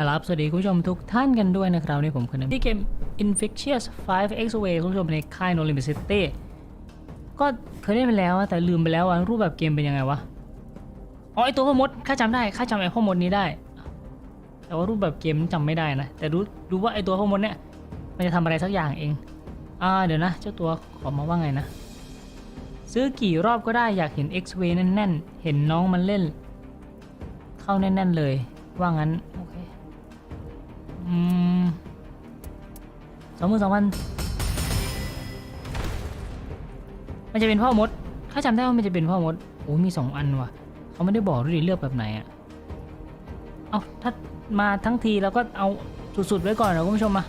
ครับสวัสดีคุณผู้ชมทุกท่านกันด้วยนะครับนี่ผมคนนึงที่เกม Infectious 5 X Away คุณผู้ชมในค่าย No Limit City ก็เคยเล่นไปแล้วแต่ลืมไปแล้วว่ารูปแบบเกมเป็นยังไงวะ อ๋อไอตัวพ่อมดข้าจำได้ข้าจำไอพ่อมดนี้ได้ แต่ว่ารูปแบบเกมจำไม่ได้นะ แต่รู้รู้ว่าไอตัวพ่อมดเนี่ยมันจะทำอะไรสักอย่างเอง อ่าเดี๋ยวนะ เจ้าตัวขอมาว่าไงนะ ซื้อกี่รอบก็ได้อยากเห็น X-Way แน่นๆ เห็นน้องมันเล่น เข้าแน่น ๆ เลยว่างั้นโอเค อืมสองหมื่นสองพันมันจะเป็นพ่อมด ถ้าจำได้ว่ามันจะเป็นพ่อมด โอ้มีสองอันว่ะ เขาไม่ได้บอกด้วยดิเลือกแบบไหนอะเอาถ้ามาทั้งทีเราก็เอาสุดๆไว้ก่อนนะคุณผู้ชมมา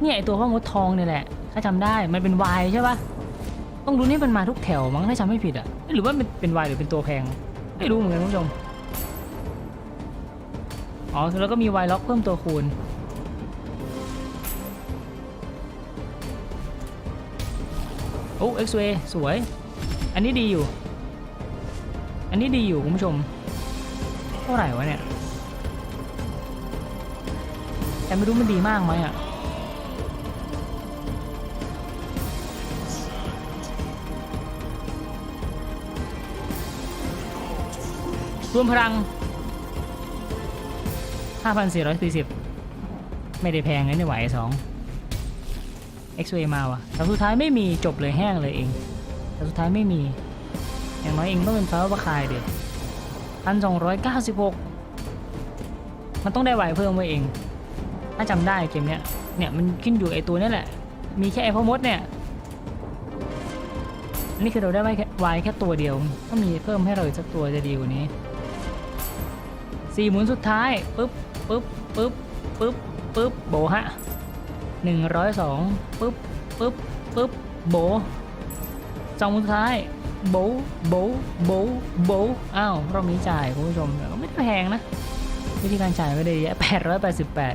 เนี่ยไอตัวพ่อมดทองเนี่ยแหละ ถ้าจำได้ มันเป็นวายใช่ปะต้องรู้นี่มันมาทุกแถวมั้งถ้าจำไม่ผิดอะหรือว่ามันเป็นวายหรือเป็นตัวแพง ไม่รู้เหมือนกันคุณผู้ชม อ๋อ แล้วก็มีไวล็อกเพิ่มตัวคูณ โอ้ X-Ray สวย อันนี้ดีอยู่ อันนี้ดีอยู่คุณผู้ชม เท่าไหร่วะเนี่ย แต่ไม่รู้มันดีมากไหมอะรวมพลัง 5,440 ไม่ได้แพงนะนี่ไหวสอง X-Ray มาว่ะแต่สุดท้ายไม่มีจบเลยแห้งเลยเอง แต่สุดท้ายไม่มี อย่างน้อยเองต้องเป็นฟ้าประคายเด็ดพันสองร้อยเก้าสิบหกมันต้องได้ไหวเพิ่มไว้เอง ถ้าจำได้เกมเนี้ย เนี่ยมันขึ้นอยู่ไอตัวนี้แหละ มีแค่ไอพ่อมดเนี่ยอันนี้คือเราได้ไวแค่ไวแค่ตัวเดียวถ้ามีเพิ่มให้เราอีกสักตัวจะดีกว่านี้สี่หมุนสุดท้ายปึ๊บ ปึ๊บปึ๊บปึ๊บปึ๊บโบฮะหนึ่งร้อยสองปึ๊บปึ๊บปึ๊บโบสองมุนสุดท้ายโบโบโบโบอ้าวรอบนี้จ่ายคุณผู้ชมแต่ก็ไม่ได้แพงนะ วิธีการจ่ายก็ได้เยอะแปดร้อยแปดสิบแปด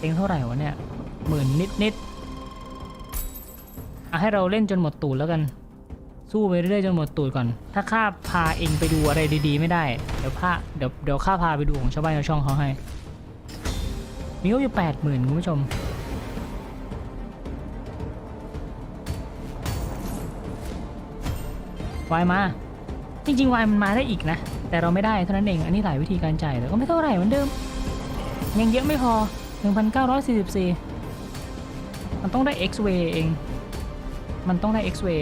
เองเท่าไหร่วะเนี่ยหมื่นนิดนิดๆเอาให้เราเล่นจนหมดตูดแล้วกัน สู้ไปเรื่อยๆจนหมดตูดก่อน ถ้าข้าพาเองไปดูอะไรดีๆ ไม่ได้ เดี๋ยวพาเดี๋ยวเดี๋ยวข้าพาไปดูของชาวบ้านชาวช่องเขาให้ มีก็อยู่แปดหมื่นคุณผู้ชม วายมา จริงๆวายมันมาได้อีกนะ แต่เราไม่ได้เท่านั้นเอง อันนี้หลายวิธีการจ่ายแต่ก็ไม่เท่าไหร่เหมือนเดิม ยังเยอะไม่พอ 1,944 มันต้องได้ X-Way เอง มันต้องได้ X-Way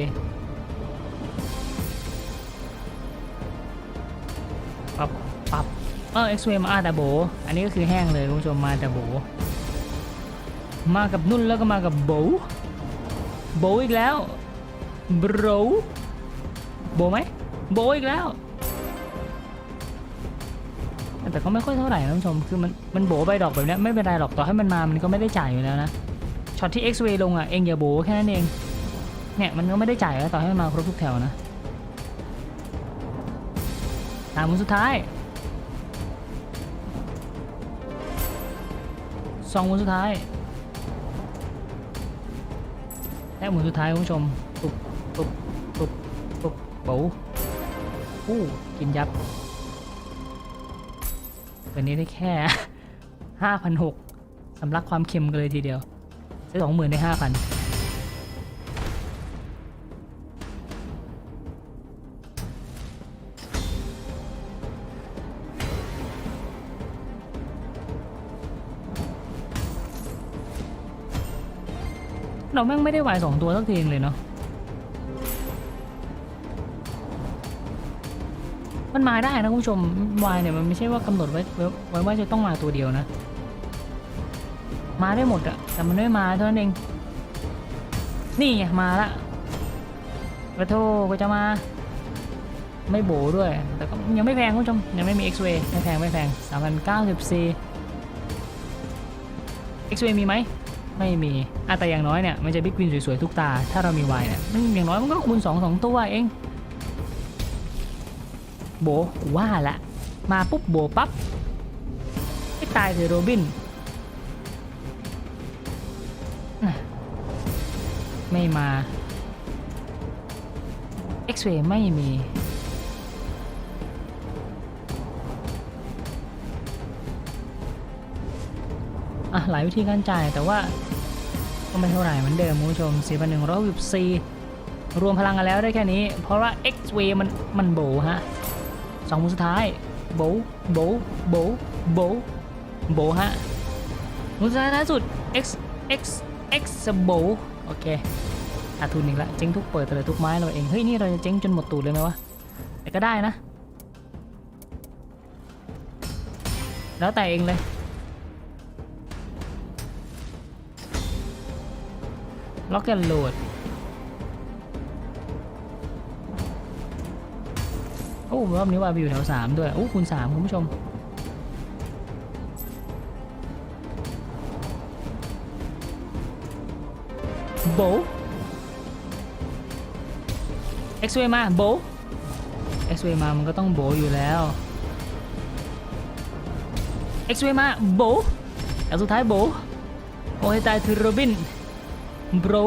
รับเออ X-Way มาแต่โบ อันนี้ก็คือแห้งเลยคุณผู้ชมมาแต่โบ มากับนุ่นแล้วก็มากับโบ โบอีกแล้วโบรโบไหมโบอีกแล้ว แต่ก็ไม่ค่อยเท่าไหร่นะท่านผู้ชม คือมันมันโบใบดอกแบบนี้ไม่เป็นไรหรอกต่อให้มันมามันก็ไม่ได้จ่ายอยู่แล้วนะ ช็อตที่ X-Ray ลงอะเองอย่าโบแค่นั้นเอง เนี่ยมันก็ไม่ได้จ่ายแล้วต่อให้มันมาครบทุกแถวนะสามมุนสุดท้าย สองหมุนสุดท้ายแค่หมุนสุดท้ายคุณผู้ชมตุบตุบตุบตุบบปูอู้กินยับตัวนี้ได้แค่ห้าพันหกสำลักความเค็มกันเลยทีเดียวซื้อสองหมื่นได้ห้าพัน เราแม่งไม่ได้ไหวสองตัวสักทีเลยเนาะมันมาได้นะคุณผู้ชมวายเนี่ยมันไม่ใช่ว่ากำหนดไว้ไว้ว่าจะต้องมาตัวเดียวนะ มาได้หมดอะแต่มันไม่มาเท่านั้นเอง นี่ไงมาละกระโทก็จะมา ไม่โบด้วย แต่ก็ยังไม่แพงคุณผู้ชม ยังไม่มี X-Ray ไม่แพงไม่แพง3,094 X-Ray มีไหม ไม่มีอะแต่อย่างน้อยเนี่ยมันจะบิ๊กวินสวยๆทุกตา ถ้าเรามีวายเนี่ยมันอย่างน้อยมันก็คูณ2 2 ตัวเอง โบว่าละมาปุ๊บโบปั๊บไม่ตายเลยโรบิน ไม่มา X-ray ไม่มี หลายวิธีการจ่ายแต่ว่าก็ไม่เท่าไหร่เหมือนเดิมคุณผู้ชม 4,164 รวมพลังกันแล้วได้แค่นี้ เพราะว่า X-ray มันมันโบฮะสองมือสุดท้ายโบโบโบโบโบฮะมือสุดท้ายท้ายสุด X X X โบโอเคขาดทุนอีกละเจ๊งทุกเปิดแต่เลยทุกไม้เราเอง เฮ้ย นี่เราจะเจ๊งจนหมดตูดเลยไหมวะ แต่ก็ได้นะ แล้วแต่เองเลย ล็อกแอนโหลด โอ้รอบนี้ว่าไปอยู่แถวสามด้วย โอ้คูณสามคุณผู้ชม โบเอ็กซ์เวมา โบเอ็กซ์เวมา มันก็ต้องโบอยู่แล้วเอ็กซ์เวมา โบแล้วสุดท้ายโบโอ้ยตายคือโรบิน bro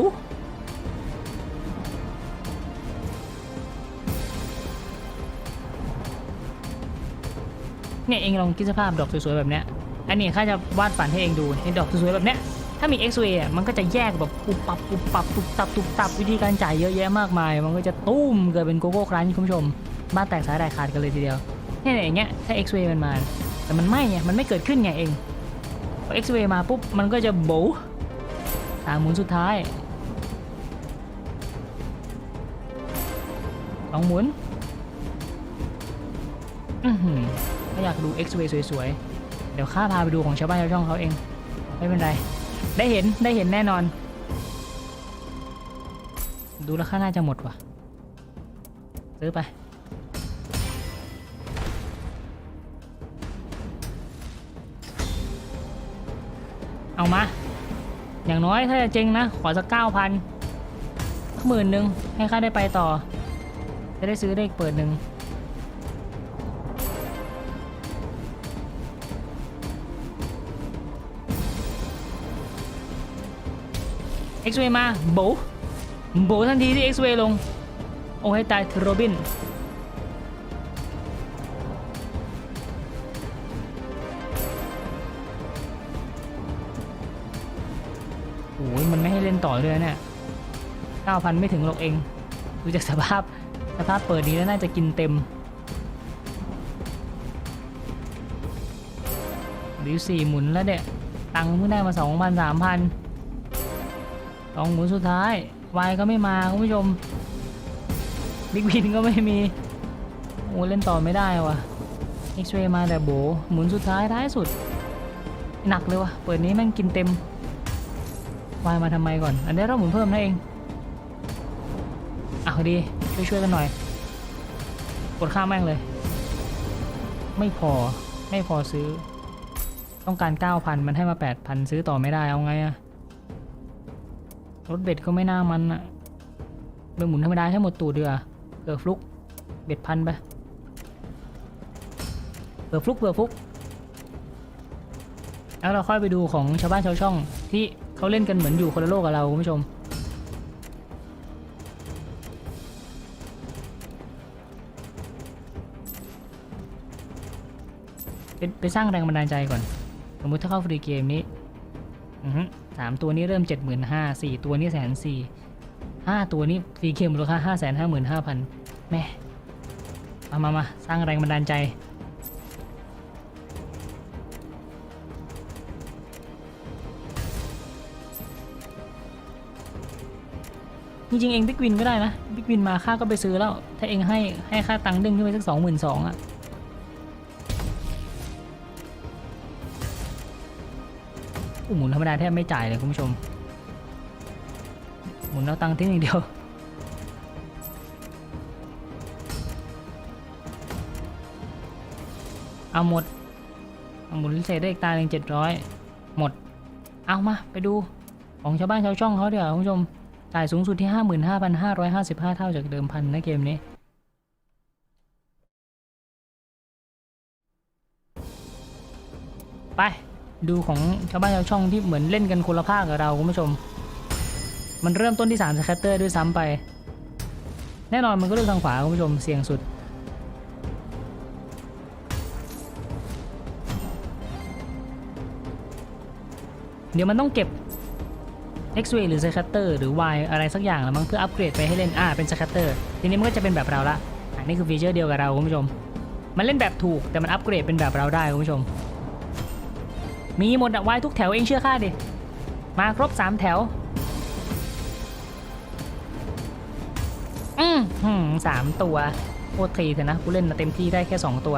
เนี่ยเองลองคิดสภาพดอกสวยๆแบบเนี้ย อันนี้ข้าจะวาดฝันให้เองดูเห็นดอกสวยๆแบบเนี้ย ถ้ามี X-ray อะมันก็จะแยกแบบปุบปับปุบปับปุบตับปุบตับวิธีการจ่ายเยอะแยะมากมาย มันก็จะตุ้มเกิดเป็นโกโก้ครันคุณผู้ชม บ้านแตกสายแตกขาดกันเลยทีเดียวเนี่ยอย่างเงี้ย ถ้า X-ray มันมา แต่มันไม่ไง มันไม่เกิดขึ้นไงเองพอ X-ray มาปุ๊บ มันก็จะโบ ว์สามหมุนสุดท้ายสองหมุนอือหือถ้าอยากดู X-ray สวยๆ เดี๋ยวข้าพาไปดูของชาวบ้านชาวช่องเขาเอง ไม่เป็นไร ได้เห็นได้เห็นแน่นอน ดูแล้วข้าน่าจะหมดว่ะ ซื้อไปเอามา อย่างน้อยถ้าจะเจ๊งนะ ขอสักเก้าพันหมื่นหนึ่งให้ข้าได้ไปต่อ จะได้ซื้อได้เปิดหนึ่ง X-ray มาโบโบทันทีที่ X-ray ลง โอ้ให้ตายโรบิน อ้ยมันไม่ให้เล่นต่อเลยเนี่ย9,000ไม่ถึงหรอกเอง ดูจากสภาพสภาพเปิดนี้แล้วน่าจะกินเต็มดิวสี่หมุนแล้วเด็ตังค์เพิ่งได้มา2,000 3,000สองหมุนสุดท้ายวายก็ไม่มาคุณผู้ชมบิ๊กวินก็ไม่มีโอ้เล่นต่อไม่ได้ว่ะเอ็กซ์เรย์มาแต่โบหมุนสุดท้ายท้ายสุด หนักเลยว่ะ เปิดนี้แม่งกินเต็ม วายมาทำไมก่อน อันนี้เราหมุนเพิ่มนะเองอะดีช่วยช่วยๆกันหน่อย กดข้ามแม่งเลย ไม่พอไม่พอซื้อ ต้องการ 9,000 มันให้มา 8,000 ซื้อต่อไม่ได้เอาไงอะรถเบ็ดก็ไม่น่ามันอะไปหมุนธรรมดาให้หมดตูดเดือเผื่อฟลุก เบ็ดพันไปเผื่อฟลุกเผื่อฟลุกแล้วเราค่อยไปดูของชาวบ้านชาวช่องที่ เขาเล่นกันเหมือนอยู่คนละโลกกับเราคุณผู้ชมไปไปสร้างแรงบันดาลใจก่อน สมมติถ้าเข้าฟรีเกมนี้สามตัวนี้เริ่มเจ็ดหมื่นห้าสี่ตัวนี้แสนสี่ห้าตัวนี้ฟรีเกมมูลค่าห้าแสนห้าหมื่นห้าพันแม่มามามาสร้างแรงบันดาลใจ จริงๆเองบิ๊กวินก็ได้นะบิ๊กวินมาค่าก็ไปซื้อแล้ว ถ้าเองให้ให้ค่าตังค์ดึงขึ้นไปสักสองหมื่นสองอะอู้หมุนธรรมดาแทบไม่จ่ายเลยคุณผู้ชม หมุนแล้วตังค์ทิ้งอย่างเดียวเอาหมดเอาหมุนเศษได้อีกตาหนึ่งเจ็ดร้อยหมด เอามาไปดูของชาวบ้านชาวช่องเขาเดี๋ยวคุณผู้ชม จ่ายสูงสุดที่ 55,555 เท่าจากเดิมพันนะเกมนี้ ไป ดูของชาวบ้านชาวช่องที่เหมือนเล่นกันคนละภาคกับเราคุณผู้ชม มันเริ่มต้นที่ 3 สแคตเตอร์ด้วยซ้ำไป แน่นอนมันก็เลือกทางขวาคุณผู้ชมเสี่ยงสุดเดี๋ยวมันต้องเก็บ X-Ray หรือ Scatter หรือ Y อะไรสักอย่างแล้วมั้งเพื่ออัปเกรดไปให้เล่น อ่า เป็น Scatter ทีนี้มันก็จะเป็นแบบเราละอันนี้คือฟีเจอร์เดียวกับเราคุณผู้ชม มันเล่นแบบถูกแต่มันอัปเกรดเป็นแบบเราได้คุณผู้ชม มีหมดอะ Y ทุกแถวเองเชื่อข้าดิ มาครบ 3 แถวอืมหืมสามตัวโคตรทีเถอะนะกูเล่นเต็มที่ได้แค่ 2 ตัว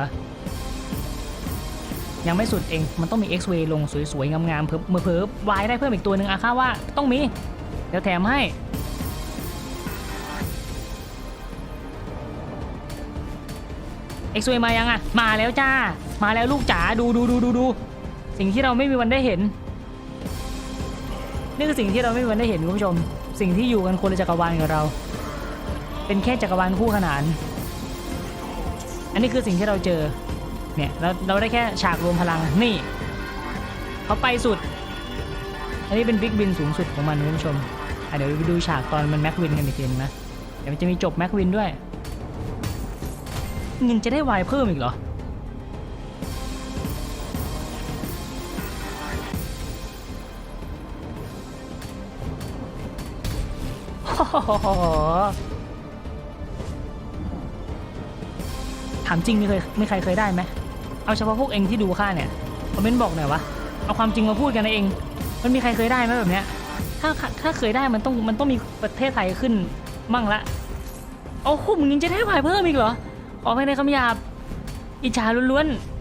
ยังไม่สุดเอง มันต้องมี X-Ray ลงสวยๆ งามๆ เพิ่มเพิ่มวายได้เพิ่มอีกตัวหนึ่งอะค่าว่าต้องมี เดี๋ยวแถมให้ X-Ray มายังอะมาแล้วจ้า มาแล้วลูกจ๋า ดูดูดูดูดู สิ่งที่เราไม่มีวันได้เห็น นี่คือสิ่งที่เราไม่มีวันได้เห็นคุณผู้ชม สิ่งที่อยู่กันคนละจักรวาลกับเรา เป็นแค่จักรวาลคู่ขนาน อันนี้คือสิ่งที่เราเจอ เนี่ยเราเราได้แค่ฉากรวมพลังนี่เขาไปสุด อันนี้เป็นบิ๊กวินสูงสุดของมันคุณผู้ชมอะเดี๋ยวไปดูฉากตอนมันแม็กวินกันอีกทีนึงนะเดี๋ยวมันจะมีจบแม็กวินด้วยยังจะได้วายเพิ่มอีกเหรอถามจริงมีเคยไมีใครเคยได้ไหม เอาเฉพาะพวกเองที่ดูข้าเนี่ยคอมเมนต์บอกหน่อยวะเอาความจริงมาพูดกันนะเอง มันมีใครเคยได้ไหมแบบเนี้ยถ้าถ้าเคยได้มันต้องมันต้องมีประเทศไทยขึ้นมั่งละโอ้โหมึงยังจะได้วายเพิ่มอีกเหรอขอไปในคำหยาบอิจฉาล้วนๆ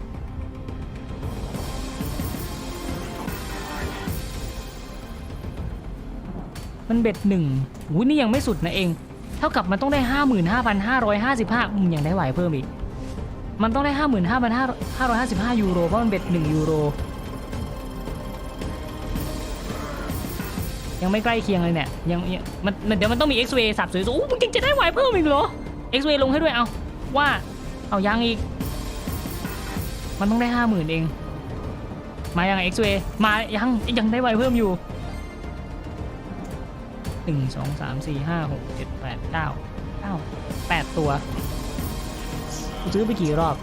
มันเบ็ดหนึ่งหูนี่ยังไม่สุดนะเอง เท่ากับมันต้องได้ 55,555มึงยังได้ไหวเพิ่มอีก มันต้องได้55,555ยูโรเพราะมันเบ็ด1ยูโร ยังไม่ใกล้เคียงเลยเนี่ยยังมันมันเดี๋ยวมันต้องมี X-ray สับสวยๆโอ้มึงยังจะได้ไหวเพิ่มอีกเหรอ X-ray ลงให้ด้วยเอาว่าเอายังอีก มันต้องได้50,000เอง มายัง X-ray มายังยังได้ไหวเพิ่มอยู่หนึ่งสองสามสี่ห้าหกเจ็ดแปดเก้าเก้าแปดตัว กูซื้อไปกี่รอบ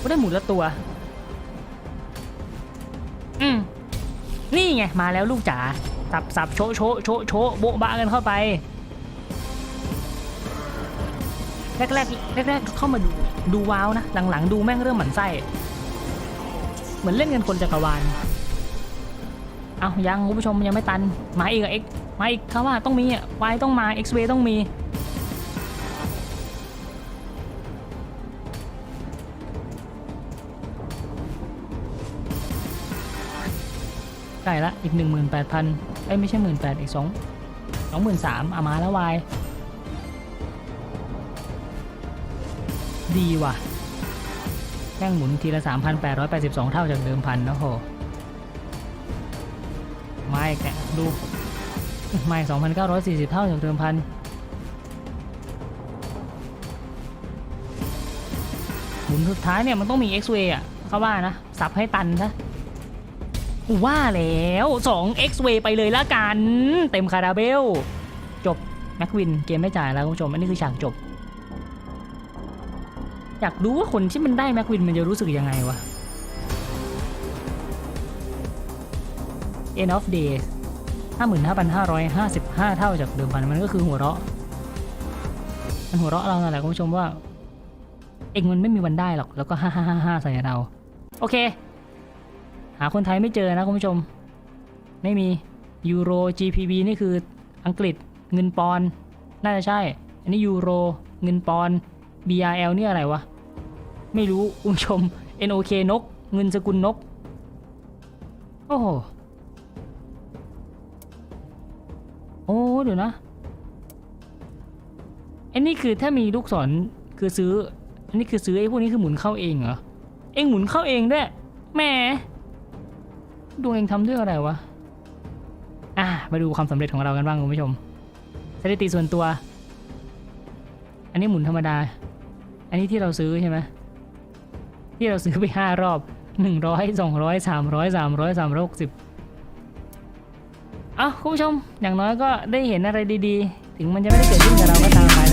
กูได้หมุนละตัว อืมนี่ไง มาแล้วลูกจ๋าสับสับโชโชโชโชโบ๊ะบะกันเข้าไป แรกแรกแรกแรกเข้ามาดูดูว้าวนะ หลังๆ ดูแม่งเริ่มหมันไส้ เหมือนเล่นกันคนจักรวาลเอายังคุณผู้ชมยังไม่ตัน มาอีกอะเอ็กมาอีกเขาว่าต้องมีอะวต้องมา X Ray ต้องมี ใกล้ละอีก 18,000ไอ้ยไม่ใช่ 18,000อีก2 23,000อะมาแล้ววาย ดีว่ะแค่งหมุนทีละ 3,882 เท่าจากเดิมพันนะโหไม่แกดูไม่2,940 เท่าจากเดิมพันหมุนสุดท้ายเนี่ยมันต้องมี X-Way อะเขาว่านะ สับให้ตันซะ ว่าแล้ว2 X-Way ไปเลยละกัน เต็มคาราเบล จบ แม็กวิน เกมไม่จ่ายแล้วคุณผู้ชม อันนี้คือฉากจบ อยากดูว่าคนที่มันได้แม็กวินมันจะรู้สึกยังไงวะ end of day 55,555 เท่าจากเดิมพัน มันก็คือหัวเราะ มันหัวเราะเรานั่นแหละคุณผู้ชมว่า เองมันไม่มีวันได้หรอก แล้วก็ 555ใส่เรา โอเค หาคนไทยไม่เจอนะคุณผู้ชม ไม่มียูโร GPB นี่คืออังกฤษเงินปอนน่าจะใช่ อันนี้ยูโรเงินปอน BRL นี่อะไรวะ ไม่รู้คุณผู้ชม NOK นก เงินสกุลนก โอ้โหโอ้เดี๋ยวนะไอ้นี่คือถ้ามีลูกศรคือซื้อ อันนี้คือซื้อไอ้พวกนี้คือหมุนเข้าเองเหรอ เองหมุนเข้าเองด้วยแหม ดวงเองทำด้วยอะไรวะ อะมาดูความสำเร็จของเรากันบ้างคุณผู้ชม สถิติส่วนตัว อันนี้หมุนธรรมดา อันนี้ที่เราซื้อใช่ไหมที่เราซื้อไปห้ารอบหนึ่งร้อยสองร้อยสามร้อยสามร้อยสามร้อยหกสิบเอาคุณผู้ชม อย่างน้อยก็ได้เห็นอะไรดีๆ ถึงมันจะไม่ได้เกิดขึ้นกับเราก็ตามไป